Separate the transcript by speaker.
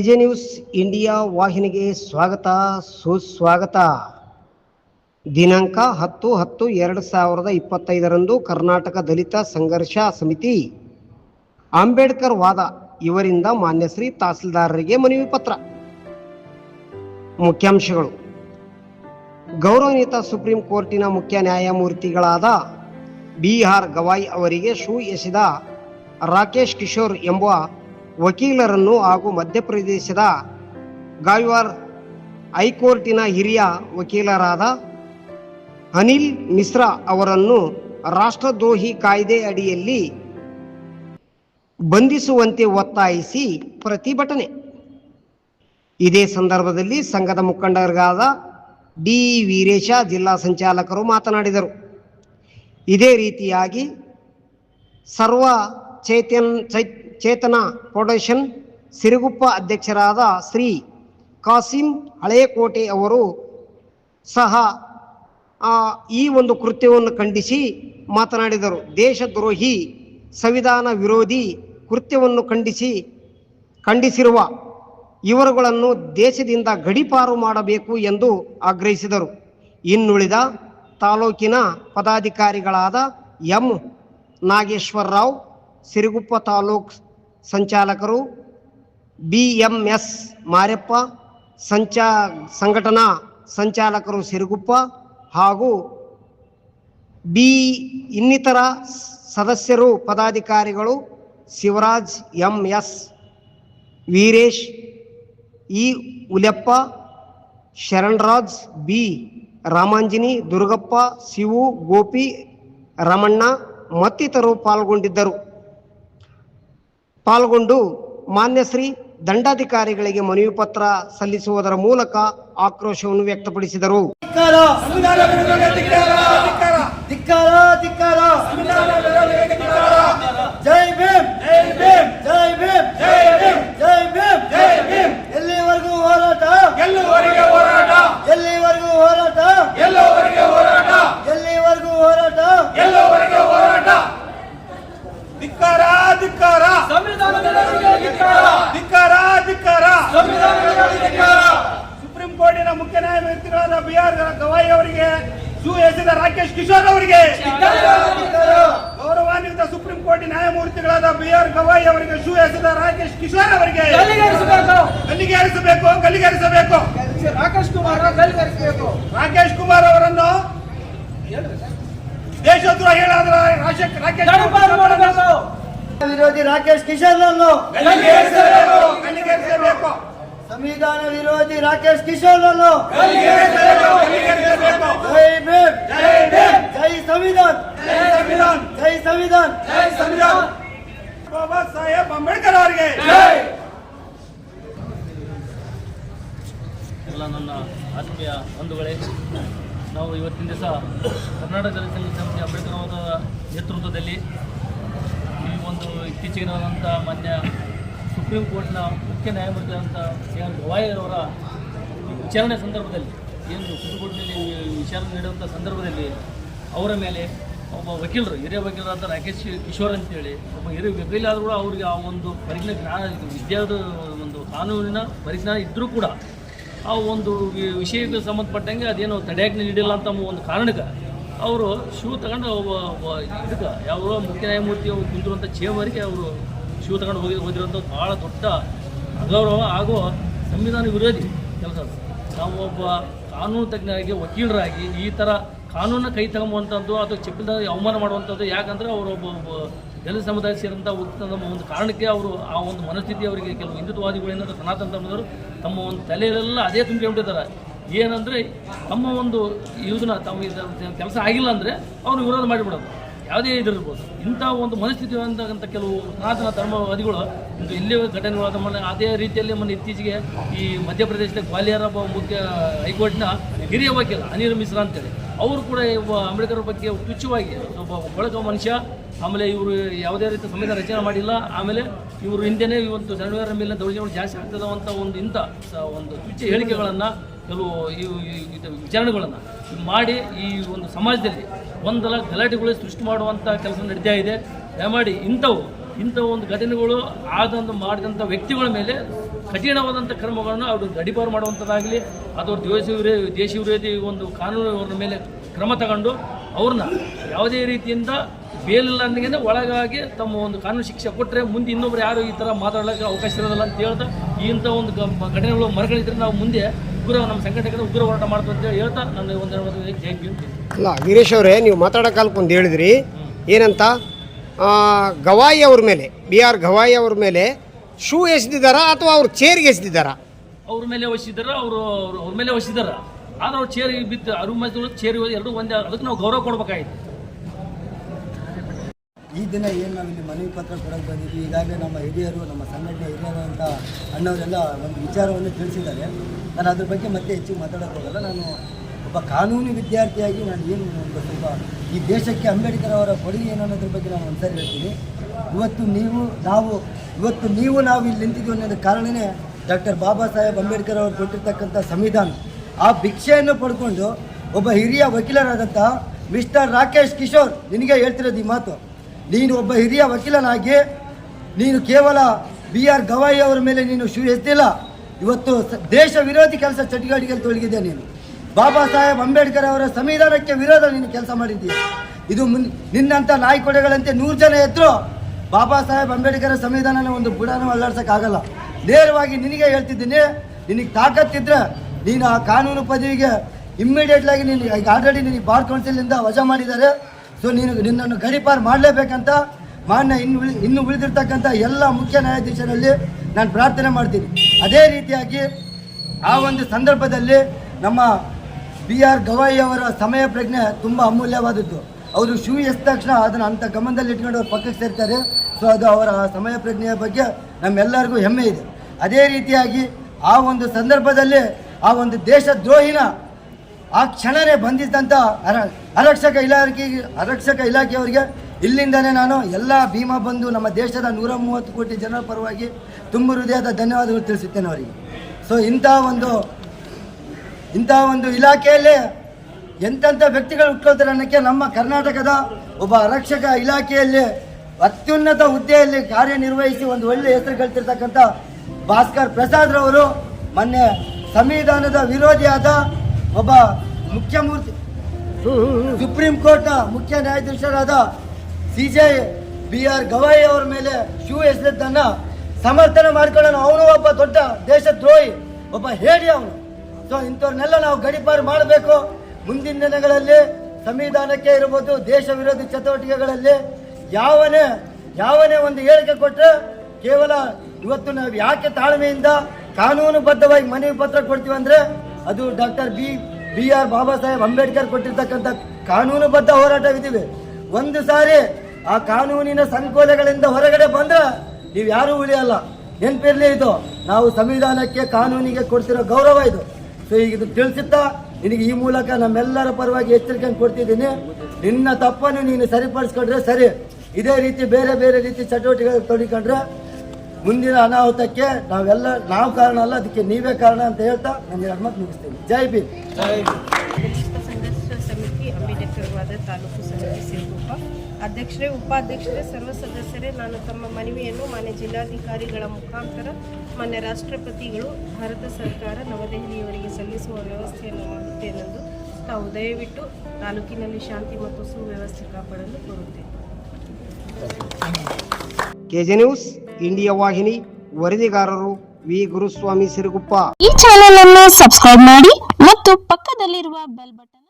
Speaker 1: AJ news India ವಾಹಿನಿಗೆ ಸ್ವಾಗತ, ಸುಸ್ವಾಗತ. ದಿನಾಂಕ ಹತ್ತು ಹತ್ತು ಎರಡು ಸಾವಿರದ ಇಪ್ಪತ್ತೈದರಂದು ಕರ್ನಾಟಕ ದಲಿತ ಸಂಘರ್ಷ ಸಮಿತಿ. ಅಂಬೇಡ್ಕರ್ ವಾದ, ಇವರಿಂದ ಮಾನ್ಯಶ್ರೀ ತಹಸೀಲ್ದಾರರಿಗೆ ಮನವಿ ಪತ್ರ. ಮುಖ್ಯಾಂಶಗಳು. ಗೌರವಾನ್ವಿತ ಸುಪ್ರೀಂ ಕೋರ್ಟಿನ ಮುಖ್ಯ ನ್ಯಾಯಮೂರ್ತಿಗಳಾದ ಬಿ ಗವಾಯ್ ಅವರಿಗೆ ಶೂ ಎಸೆದ ರಾಕೇಶ್ ಕಿಶೋರ್ ಎಂಬ ವಕೀಲರನ್ನು ಹಾಗೂ ಮಧ್ಯಪ್ರದೇಶದ ಗಾಯ್ವಾರ್ ಹೈಕೋರ್ಟಿನ ಹಿರಿಯ ವಕೀಲರಾದ ಅನಿಲ್ ಮಿಶ್ರಾ ಅವರನ್ನು ರಾಷ್ಟ್ರದ್ರೋಹಿ ಕಾಯ್ದೆ ಅಡಿಯಲ್ಲಿ ಬಂಧಿಸುವಂತೆ ಒತ್ತಾಯಿಸಿ ಪ್ರತಿಭಟನೆ. ಇದೇ ಸಂದರ್ಭದಲ್ಲಿ ಸಂಘದ ಮುಖಂಡರಾದ ಡಿ ವೀರೇಶ ಜಿಲ್ಲಾ ಸಂಚಾಲಕರು ಮಾತನಾಡಿದರು. ಇದೇ ರೀತಿಯಾಗಿ ಸರ್ವ ಚೈತನ್ಯ ಚೈ- ಚೇತನ ಫೌಂಡೇಶನ್ ಸಿರುಗುಪ್ಪ ಅಧ್ಯಕ್ಷರಾದ ಶ್ರೀ ಕಾಸಿಂ ಹಳೆಯಕೋಟೆ ಅವರು ಸಹ ಈ ಒಂದು ಕೃತ್ಯವನ್ನು ಖಂಡಿಸಿ ಮಾತನಾಡಿದರು. ದೇಶದ್ರೋಹಿ ಸಂವಿಧಾನ ವಿರೋಧಿ ಕೃತ್ಯವನ್ನು ಖಂಡಿಸಿ, ಖಂಡಿಸಿರುವ ಇವರುಗಳನ್ನು ದೇಶದಿಂದ ಗಡಿಪಾರು ಮಾಡಬೇಕು ಎಂದು ಆಗ್ರಹಿಸಿದರು. ಇನ್ನುಳಿದ ತಾಲೂಕಿನ ಪದಾಧಿಕಾರಿಗಳಾದ ಎಂ ನಾಗೇಶ್ವರ ರಾವ್, ಸಿರುಗುಪ್ಪ ತಾಲೂಕ್ ಸಂಚಾಲಕರು ಬಿ ಎಂ ಎಸ್ ಮಾರ್ಯಪ್ಪ ಸಂಚಾ ಸಂಘಟನಾ ಸಂಚಾಲಕರು ಸಿರುಗುಪ್ಪ ಹಾಗೂ ಬಿ ಇನ್ನಿತರ ಸದಸ್ಯರು ಪದಾಧಿಕಾರಿಗಳು Shivaraj M S Veeresh E Uleppa, Sharanraj B Ramanjini, Durgappa, Shivu, Gopi, Ramanna ಮತ್ತಿತರರು ಪಾಲ್ಗೊಂಡಿದ್ದರು. ಪಾಲ್ಗೊಂಡು ಮಾನ್ಯಶ್ರೀ ದಂಡಾಧಿಕಾರಿಗಳಿಗೆ ಮನವಿ ಪತ್ರ ಸಲ್ಲಿಸುವುದರ ಮೂಲಕ ಆಕ್ರೋಶವನ್ನು ವ್ಯಕ್ತಪಡಿಸಿದರು.
Speaker 2: ಜೈ ಭೀಮ್
Speaker 3: ಜೈ ಭೀಮ್
Speaker 2: ಜೈ ಭೀಮ್
Speaker 3: ಜೈ ಭೀಮ್
Speaker 2: ಜೈ ಭೀಮ್ ಎಲ್ಲಿವರೆಗೂ ಹೋರಾಟ
Speaker 3: ಗೆಲ್ಲುವವರೆಗೆ ಹೋರಾಟ
Speaker 2: ಎಲ್ಲಿವರೆಗೂ ಹೋರಾಟ
Speaker 3: ಗೆಲ್ಲುವವರೆಗೆ ಹೋರಾಟ
Speaker 2: ಎಲ್ಲಿವರೆಗೂ ಹೋರಾಟ
Speaker 3: ಗೆಲ್ಲುವವರೆಗೆ ಹೋರಾಟ ಧಿಕ್ಕಾರ ಧಿಕ್ಕಾರ ಸಂವಿಧಾನ ವಿರೋಧಿ ಧಿಕ್ಕಾರ ಧಿಕ್ಕಾರ ಧಿಕ್ಕಾರ ಸಂವಿಧಾನ ವಿರೋಧಿ ಧಿಕ್ಕಾರ ಸುಪ್ರೀಂ ಕೋರ್ಟಿನ ಮುಖ್ಯ ಬಿಹಾರ ಗವಾಯಿ ಅವರಿಗೆ ಸೂ ಎಸೆದ ರಾಕೇಶ್ ಕಿಶೋರ್ ಅವರಿಗೆ. ಗೌರವಾನ್ವಿತ ಸುಪ್ರೀಂ ಕೋರ್ಟ್ ನ್ಯಾಯಮೂರ್ತಿಗಳಾದ ಬಿಆರ್ ಗವಾಯಿ ಅವರಿಗೆ ಶೂ ಎಸೆದ ರಾಕೇಶ್ ಕಿಶೋರ್ ಅವರಿಗೆ. ಗಲ್ಲಿಗೇರಿಸಬೇಕು. ಗಲ್ಲಿಗೇರಿಸಬೇಕು
Speaker 4: ರಾಕೇಶ್ ಕುಮಾರ್
Speaker 3: ರಾಕೇಶ್ ಕುಮಾರ್ ಅವರನ್ನು ದೇಶದ್ರೋಹ ಹೇಳಾದ್ರ ರಾಕೇಶ್
Speaker 2: ವಿರೋಧಿ ರಾಕೇಶ್
Speaker 3: ಕಿಶೋರ್
Speaker 2: ಸಂವಿಧಾನ ವಿರೋಧಿ ರಾಕೇಶ್ ಕಿಶೋರ್ ಅನ್ನು ಜೈ ಭೀಮ್.
Speaker 3: ಜೈ
Speaker 2: ಜೈ ಸಂವಿಧಾನ್.
Speaker 3: ಜೈ ಸಂವಿಧಾನ್.
Speaker 2: ಜೈ ಸಂವಿಧಾನ್
Speaker 3: ಜೈ ಸಂವಿಧಾನ್ ಬಾಬಾ ಸಾಹೇಬ್ ಅಂಬೇಡ್ಕರ್ ಅವರಿಗೆ. ಜೈ
Speaker 4: ಎಲ್ಲ ನನ್ನ ಆತ್ಮೀಯ ಬಂಧುಗಳೇ ನಾವು ಇವತ್ತಿನ ದಿವಸ ಕರ್ನಾಟಕ ಜನಸಂಘ ಸಂಸ್ಥೆ ಅಂಬೇಡ್ಕರ್ ಅವರ ನೇತೃತ್ವದಲ್ಲಿ ಈ ಒಂದು ಇತ್ತೀಚೆಗಿನಂಥ ಮಾನ್ಯ ಸುಪ್ರೀಂ ಕೋರ್ಟ್ನ ಮುಖ್ಯ ನ್ಯಾಯಮೂರ್ತಿಯಾದಂಥ ಆರ್ ಗವಾಯಿ ಅವರ ವಿಚಾರಣೆ ಸಂದರ್ಭದಲ್ಲಿ, ಏನು ಸುಪ್ರೀಂ ಕೋರ್ಟ್ನಲ್ಲಿ ವಿಚಾರಣೆ ನೀಡುವಂಥ ಸಂದರ್ಭದಲ್ಲಿ ಅವರ ಮೇಲೆ ಒಬ್ಬ ವಕೀಲರು, ಹಿರಿಯ ವಕೀಲರಾದ ರಾಕೇಶ್ ಕಿಶೋರ್ ಅಂತೇಳಿ ಒಬ್ಬ ಹಿರಿಯ ವಕೀಲ ಆದರೂ ಕೂಡ ಅವರಿಗೆ ಆ ಒಂದು ಪರಿಜ್ಞಾನ, ಜ್ಞಾನ ವಿದ್ಯಾದ ಒಂದು ಕಾನೂನಿನ ಪರಿಜ್ಞಾನ ಇದ್ದರೂ ಕೂಡ ಆ ಒಂದು ವಿಷಯಕ್ಕೆ ಸಂಬಂಧಪಟ್ಟಂಗೆ ಅದೇನೋ ತಡೆಯಾಜ್ಞೆ ನೀಡಿಲ್ಲ ಅಂತ ಒಂದು ಕಾರಣಕ್ಕೆ ಅವರು ಶೂ ತಗೊಂಡು ಒಬ್ಬ ಇದಕ್ಕೆ ಯಾವ ಮುಖ್ಯ ನ್ಯಾಯಮೂರ್ತಿ ಕುಂತಿರುವಂಥ ಚೇಂಬರ್ಗೆ ಅವರು ಶೂ ತಗೊಂಡು ಹೋಗಿ ಹೋಗಿರುವಂಥದ್ದು ಭಾಳ ದೊಡ್ಡ ಅಗೌರವ ಹಾಗೂ ಸಂವಿಧಾನ ವಿರೋಧಿ ಕೆಲಸ ನಾವು ಒಬ್ಬ ಕಾನೂನು ತಜ್ಞರಾಗಿ, ವಕೀಲರಾಗಿ ಈ ಥರ ಕಾನೂನ ಕೈ ತಗೊಂಬುವಂಥದ್ದು ಅಥವಾ ಚಪ್ಪಿದ ಅವಮಾನ ಮಾಡುವಂಥದ್ದು ಯಾಕಂದರೆ ಅವರು ಒಬ್ಬ ಜನ ಸಮುದಾಯ ಸೇರಿದಂಥ ನಮ್ಮ ಒಂದು ಕಾರಣಕ್ಕೆ ಅವರು ಆ ಒಂದು ಮನಸ್ಥಿತಿ ಅವರಿಗೆ ಕೆಲವು ಹಿಂದುತ್ವವಾದಿಗಳೇನಾದ್ರು ಸನಾತನ ಧರ್ಮದವರು ತಮ್ಮ ಒಂದು ತಲೆಯಲ್ಲೆಲ್ಲ ಅದೇ ತುಂಬಿಕೊಂಡಿದ್ದಾರೆ ಏನಂದರೆ ತಮ್ಮ ಒಂದು ಇದನ್ನ ತಮ್ಮ ಕೆಲಸ ಆಗಿಲ್ಲ ಅಂದರೆ ಅವರು ವಿರೋಧ ಮಾಡಿಬಿಡೋದು. ಯಾವುದೇ ಇದಿರ್ಬೋದು ಇಂಥ ಒಂದು ಮನಸ್ಥಿತಿ ಅಂತಕ್ಕಂಥ ಕೆಲವು ಸನಾತನ ಧರ್ಮವಾದಿಗಳು ಇಂದು ಇಲ್ಲಿ ಘಟನೆಗಳಾದ ಮೊನ್ನೆ ಅದೇ ರೀತಿಯಲ್ಲಿ ಮೊನ್ನೆ ಇತ್ತೀಚೆಗೆ ಈ ಮಧ್ಯಪ್ರದೇಶದ ಗ್ವಾಲಿಯರ್ ಮುಖ್ಯ ಹೈಕೋರ್ಟ್ನ ಹಿರಿಯ ವಕೀಲ ಅನಿಲ್ ಮಿಶ್ರಾ ಅಂತೇಳಿ, ಅವರು ಕೂಡ ಒಬ್ಬ ಅಂಬೇಡ್ಕರ್ ಬಗ್ಗೆ ತುಚ್ಛವಾಗಿ ಒಬ್ಬ ಬಳಕ ಮನುಷ್ಯ, ಆಮೇಲೆ ಇವರು ಯಾವುದೇ ರೀತಿ ಸಂವಿಧಾನ ರಚನೆ ಮಾಡಿಲ್ಲ, ಆಮೇಲೆ ಇವರು ಹಿಂದೆನೇ ಇವತ್ತು ಸಣ್ಣ ಮೇಲೆ ದೌರ್ಜನ್ಯಗಳು ಜಾಸ್ತಿ ಆಗ್ತದೆ ಅಂತ ಒಂದು ಇಂಥ ಒಂದು ತುಚ್ಛ ಹೇಳಿಕೆಗಳನ್ನು ಕೆಲವು ಈ ವಿಚಾರಣೆಗಳನ್ನು ಮಾಡಿ ಈ ಒಂದು ಸಮಾಜದಲ್ಲಿ ಒಂದಲ್ಲ ಗಲಾಟೆಗಳು ಸೃಷ್ಟಿ ಮಾಡುವಂಥ ಕೆಲಸ ನಡೀತಾ ಇದೆ. ದಯಮಾಡಿ ಇಂಥವು ಇಂಥ ಒಂದು ಘಟನೆಗಳು ಆದಂದು ಮಾಡಿದಂಥ ವ್ಯಕ್ತಿಗಳ ಮೇಲೆ ಕಠಿಣವಾದಂಥ ಕ್ರಮಗಳನ್ನು ಅವರು ಗಡಿಪಾರು ಮಾಡುವಂಥದ್ದಾಗಲಿ ಅಥವಾ ದೇಶ ವಿರೋಧಿ ದೇಶ ವಿರೋಧಿ ಒಂದು ಕಾನೂನು ಅವ್ರ ಮೇಲೆ ಕ್ರಮ ತಗೊಂಡು ಅವ್ರನ್ನ ಯಾವುದೇ ರೀತಿಯಿಂದ ಬೇಲಿಲ್ಲಂಗೆ ಒಳಗಾಗಿ ತಮ್ಮ ಒಂದು ಕಾನೂನು ಶಿಕ್ಷೆ ಕೊಟ್ಟರೆ ಮುಂದೆ ಇನ್ನೊಬ್ರು ಯಾರು ಈ ಥರ ಮಾತಾಡೋಕ್ಕೆ ಅವಕಾಶ ಇರೋದಿಲ್ಲ ಅಂತ ಹೇಳ್ತಾ ಇಂಥ ಒಂದು ಘಟನೆಗಳು ಮರಗಳಿದ್ರೆ ನಾವು ಮುಂದೆ ಉಗ್ರ ನಮ್ಮ ಸಂಘಟನೆ ಉಗ್ರ ಹೋರಾಟ ಮಾಡ್ತು ಅಂತ ಹೇಳ್ತಾ ನನ್ನ ಒಂದು ಜೈ ಜೈ.
Speaker 1: ಅಲ್ಲ ವೀರೇಶ್ ಅವರೇ ನೀವು ಮಾತಾಡೋ ಕಾಲಕ್ಕೆ ಒಂದು ಹೇಳಿದ್ರಿ. ಏನಂತ? ಆ, ಗವಾಯಿ ಅವ್ರ ಮೇಲೆ ಬಿ ಆರ್ ಗವಾಯಿ ಅವ್ರ ಮೇಲೆ ಶೂ ಎಸೆದಿದ್ದಾರಾ ಅಥವಾ ಅವ್ರ ಚೇರ್ಗೆ ಎಸೆದಿದ್ದಾರಾ?
Speaker 4: ಅವ್ರ ಮೇಲೆ ವಹಿಸಿದಾರ ಅವರು ಅವ್ರ ಮೇಲೆ ವಹಿಸಿದಾರ ಆದ್ರೆ ಅವ್ರು ಚೇರ್ ಬಿದ್ದು ಅರು ಮತ್ತು ಚೇರ್ ಎರಡು ಒಂದೇ ಅದಕ್ಕೆ ನಾವು ಗೌರವ ಕೊಡ್ಬೇಕಾಯ್ತು.
Speaker 2: ಈ ದಿನ ಏನು ನಾವು ಇಲ್ಲಿ ಮನವಿ ಪತ್ರ ಕೊಡಕ್ಕೆ ಬಂದಿದ್ವಿ? ಈಗಾಗಲೇ ನಮ್ಮ ಹಿರಿಯರು ನಮ್ಮ ಸಂಘಟನೆ ಹಿರಿಯರು ಅಂತ ಅಣ್ಣವರೆಲ್ಲ ಒಂದು ವಿಚಾರವನ್ನು ತಿಳಿಸಿದ್ದಾರೆ. ನಾನು ಅದ್ರ ಬಗ್ಗೆ ಮತ್ತೆ ಹೆಚ್ಚು ಮಾತಾಡಕ್ಕೆ ಹೋಗಲ್ಲ ನಾನು ಒಬ್ಬ ಕಾನೂನು ವಿದ್ಯಾರ್ಥಿಯಾಗಿ ನಾನು ಏನು ಒಂದು ಸ್ವಲ್ಪ ಈ ದೇಶಕ್ಕೆ ಅಂಬೇಡ್ಕರ್ ಅವರ ಕೊಡುಗೆ ಏನು ಅನ್ನೋದ್ರ ಬಗ್ಗೆ ನಾನು ಒಂದ್ಸರಿ ಹೇಳ್ತೀನಿ. ಇವತ್ತು ನೀವು, ನಾವು, ಇವತ್ತು ನೀವು ನಾವು ಇಲ್ಲಿ ನಿಂತಿದ್ದೀವಿ ಅನ್ನೋದಕ್ಕೆ ಕಾರಣನೇ ಡಾಕ್ಟರ್ ಬಾಬಾ ಸಾಹೇಬ್ ಅಂಬೇಡ್ಕರ್ ಅವರು ಕೊಟ್ಟಿರ್ತಕ್ಕಂಥ ಸಂವಿಧಾನ. ಆ ಭಿಕ್ಷೆಯನ್ನು ಪಡ್ಕೊಂಡು ಒಬ್ಬ ಹಿರಿಯ ವಕೀಲರಾದಂಥ ಮಿಸ್ಟರ್ ರಾಕೇಶ್ ಕಿಶೋರ್, ನಿನಗೆ ಹೇಳ್ತಿರೋದು ಈ ಮಾತು. ನೀನು ಒಬ್ಬ ಹಿರಿಯ ವಕೀಲನಾಗಿ, ನೀನು ಕೇವಲ ಬಿ ಆರ್ ಗವಾಯಿ ಅವರ ಮೇಲೆ ನೀನು ಶೂ ಎತ್ತಿಲ್ಲ. ಇವತ್ತು ದೇಶ ವಿರೋಧಿ ಕೆಲಸ ಚಟುವಟಿಕೆಯಲ್ಲಿ ತೊಡಗಿದೆ ನೀನು. ಬಾಬಾ ಸಾಹೇಬ್ ಅಂಬೇಡ್ಕರ್ ಅವರ ಸಂವಿಧಾನಕ್ಕೆ ವಿರೋಧ ನೀನು ಕೆಲಸ ಮಾಡಿದ್ದೀಯ. ಇದು ಮುನ್ ನಿನ್ನಂಥ ನಾಯ್ಕೊಡೆಗಳಂತೆ ನೂರು ಜನ ಎದ್ರು ಬಾಬಾ ಸಾಹೇಬ್ ಅಂಬೇಡ್ಕರ್ ಸಂವಿಧಾನನ ಒಂದು ಬುಡನ ಅಲ್ಲಾಡ್ಸೋಕ್ಕಾಗಲ್ಲ. ನೇರವಾಗಿ ನಿನಗೆ ಹೇಳ್ತಿದ್ದೀನಿ, ನಿನಗೆ ತಾಕತ್ತಿದ್ರೆ ನೀನು ಆ ಕಾನೂನು ಪದವಿಗೆ ಇಮ್ಮಿಡಿಯೇಟ್ಲಾಗಿ ನೀನು ಈಗ ಆಲ್ರೆಡಿ ನಿನಗೆ ಬಾರ್ ಕೌನ್ಸಿಲಿಂದ ವಜಾ ಮಾಡಿದ್ದಾರೆ. ಸೊ ನೀನು ನಿನ್ನನ್ನು ಗಡಿಪಾರು ಮಾಡಲೇಬೇಕಂತ, ಮಾನ್ಯ ಇನ್ನು ಇನ್ನು ಉಳಿದಿರ್ತಕ್ಕಂಥ ಎಲ್ಲ ಮುಖ್ಯ ನ್ಯಾಯಾಧೀಶರಲ್ಲಿ ನಾನು ಪ್ರಾರ್ಥನೆ ಮಾಡ್ತೀನಿ. ಅದೇ ರೀತಿಯಾಗಿ ಆ ಒಂದು ಸಂದರ್ಭದಲ್ಲಿ ನಮ್ಮ ಬಿ ಆರ್ ಗವಾಯಿ ಅವರ ಸಮಯ ಪ್ರಜ್ಞೆ ತುಂಬ ಅಮೂಲ್ಯವಾದದ್ದು. ಅವರು ಶೂ ಎಸ್ ತಕ್ಷಣ ಅದನ್ನು ಅಂಥ ಗಮನದಲ್ಲಿ ಇಟ್ಕೊಂಡು ಅವ್ರ ಪಕ್ಕಕ್ಕೆ ಸೇರ್ತಾರೆ. ಸೊ ಅದು ಅವರ ಸಮಯ ಪ್ರಜ್ಞೆಯ ಬಗ್ಗೆ ನಮ್ಮೆಲ್ಲರಿಗೂ ಹೆಮ್ಮೆ ಇದೆ. ಅದೇ ರೀತಿಯಾಗಿ ಆ ಒಂದು ಸಂದರ್ಭದಲ್ಲಿ ಆ ಒಂದು ದೇಶದ್ರೋಹಿನ ಆ ಕ್ಷಣನೇ ಬಂದಿದ್ದಂಥ ಅರ ಆರಕ್ಷಕ ಇಲಾಖೆ ಆರಕ್ಷಕ ಇಲಾಖೆಯವರಿಗೆ ಇಲ್ಲಿಂದನೇ ನಾನು ಎಲ್ಲ ಭೀಮಾ ಬಂದು ನಮ್ಮ ದೇಶದ ನೂರ ಮೂವತ್ತು ಕೋಟಿ ಜನರ ಪರವಾಗಿ ತುಂಬ ಹೃದಯದ ಧನ್ಯವಾದಗಳು ತಿಳಿಸುತ್ತೇನೆ ಅವರಿಗೆ. ಸೊ ಇಂಥ ಒಂದು ಇಂಥ ಒಂದು ಇಲಾಖೆಯಲ್ಲಿ ಎಂತೆಂಥ ವ್ಯಕ್ತಿಗಳು ಉಟ್ಕೊಳ್ತಾರೆ ಅನ್ನೋಕ್ಕೆ ನಮ್ಮ ಕರ್ನಾಟಕದ ಒಬ್ಬ ರಕ್ಷಕ ಇಲಾಖೆಯಲ್ಲಿ ಅತ್ಯುನ್ನತ ಹುದ್ದೆಯಲ್ಲಿ ಕಾರ್ಯನಿರ್ವಹಿಸಿ ಒಂದು ಒಳ್ಳೆ ಹೆಸರು ಗಳಿಸಿರ್ತಕ್ಕಂಥ ಭಾಸ್ಕರ್ ಪ್ರಸಾದ್ ರವರು ಮೊನ್ನೆ ಸಂವಿಧಾನದ ವಿರೋಧಿಯಾದ ಒಬ್ಬ ಮುಖ್ಯಮೂರ್ತಿ, ಸುಪ್ರೀಂ ಕೋರ್ಟ್ನ ಮುಖ್ಯ ನ್ಯಾಯಾಧೀಶರಾದ C J B R Gavai ಅವರ ಮೇಲೆ ಶೂ ಎಸೆದನ್ನ ಸಮರ್ಥನೆ ಮಾಡ್ಕೊಳ್ಳೋಣ. ಅವನು ಒಬ್ಬ ದೊಡ್ಡ ದೇಶದ್ರೋಹಿ, ಒಬ್ಬ ಹೇಳಿ ಅವನು. ಸೊ ಇಂಥವ್ರನ್ನೆಲ್ಲ ನಾವು ಗಡಿಪಾರು ಮಾಡಬೇಕು. ಮುಂದಿನ ದಿನಗಳಲ್ಲಿ ಸಂವಿಧಾನಕ್ಕೆ ಇರ್ಬೋದು, ದೇಶ ವಿರೋಧಿ ಚಟುವಟಿಕೆಗಳಲ್ಲಿ ಯಾವನೇ ಯಾವನೇ ಒಂದು ಹೇಳಿಕೆ ಕೊಟ್ಟರೆ ಕೇವಲ ಇವತ್ತು ನಾವು ಯಾಕೆ ತಾಳ್ಮೆಯಿಂದ ಕಾನೂನುಬದ್ಧವಾಗಿ ಮನವಿ ಪತ್ರ ಕೊಡ್ತೀವಿ ಅಂದರೆ ಅದು doctor B B R Baba Saheb Ambedkar ಕೊಟ್ಟಿರ್ತಕ್ಕಂಥ ಕಾನೂನುಬದ್ಧ ಹೋರಾಟವಿದ್ದೀವಿ ಒಂದು ಸಾರಿ ಆ ಕಾನೂನಿನ ಸಂಕೋಲೆಗಳಿಂದ ಹೊರಗಡೆ ಬಂದ್ರೆ ನೀವು ಯಾರೂ ಉಳಿಯಲ್ಲ. ನೆನಪಿರ್ಲಿ ಇದು. ನಾವು ಸಂವಿಧಾನಕ್ಕೆ ಕಾನೂನಿಗೆ ಕೊಡ್ತಿರೋ ಗೌರವ ಇದು. ಸೊ ಈಗ ಇದು ತಿಳಿಸುತ್ತಾ, ನಿನಗೆ ಈ ಮೂಲಕ ನಮ್ಮೆಲ್ಲರ ಪರವಾಗಿ ಎಚ್ಚರಿಕೆಯನ್ನು ಕೊಡ್ತಿದ್ದೀನಿ. ನಿನ್ನ ತಪ್ಪನ್ನು ನೀನು ಸರಿಪಡಿಸ್ಕೊಂಡ್ರೆ ಸರಿ. ಇದೇ ರೀತಿ ಬೇರೆ ಬೇರೆ ರೀತಿ ಚಟುವಟಿಕೆಗಳು ತೊಡಿಕೊಂಡ್ರೆ ಮುಂದಿನ ಅನಾಹುತಕ್ಕೆ ನಾವೆಲ್ಲ, ನಾವು ಕಾರಣ ಅಲ್ಲ, ಅದಕ್ಕೆ ನೀವೇ ಕಾರಣ ಅಂತ ಹೇಳ್ತಾ ನನ್ನ ಎರಡು ಮಾತು ಮುಗಿಸ್ತೀನಿ. ಜೈ
Speaker 5: ಬಿ ತಾಲೂಕು ಸಮಿತಿ ಅಧ್ಯಕ್ಷರೇ ಉಪಾಧ್ಯಕ್ಷರೇ ಸರ್ವ ಸದಸ್ಯರೇ ನಾನು ತಮ್ಮ ಮನವಿಯನ್ನು ಮಾನ್ಯ ಜಿಲ್ಲಾಧಿಕಾರಿಗಳ ಮುಖಾಂತರ ಮಾನ್ಯ ರಾಷ್ಟ್ರಪತಿಗಳು ಭಾರತ ಸರ್ಕಾರ ನವದೆಹಲಿಯವರಿಗೆ ಸಲ್ಲಿಸುವ ವ್ಯವಸ್ಥೆಯನ್ನು ಮಾಡುತ್ತೇನೆಂದು ತಾವು ದಯವಿಟ್ಟು ತಾಲೂಕಿನಲ್ಲಿ ಶಾಂತಿ ಮತ್ತು ಸುವ್ಯವಸ್ಥೆ ಕಾಪಾಡಲು ಕೋರುತ್ತೇನೆ.
Speaker 1: ಕೆಜೆ ನ್ಯೂಸ್ ಇಂಡಿಯಾ ವಾಹಿನಿ ವರದಿಗಾರರು ವಿ. ಗುರುಸ್ವಾಮಿ ಸಿರುಗುಪ್ಪ.
Speaker 6: ಈ ಚಾನೆಲ್ ಅನ್ನು ಸಬ್ಸ್ಕ್ರೈಬ್ ಮಾಡಿ ಮತ್ತು ಪಕ್ಕದಲ್ಲಿರುವ ಬೆಲ್ ಬಟನ್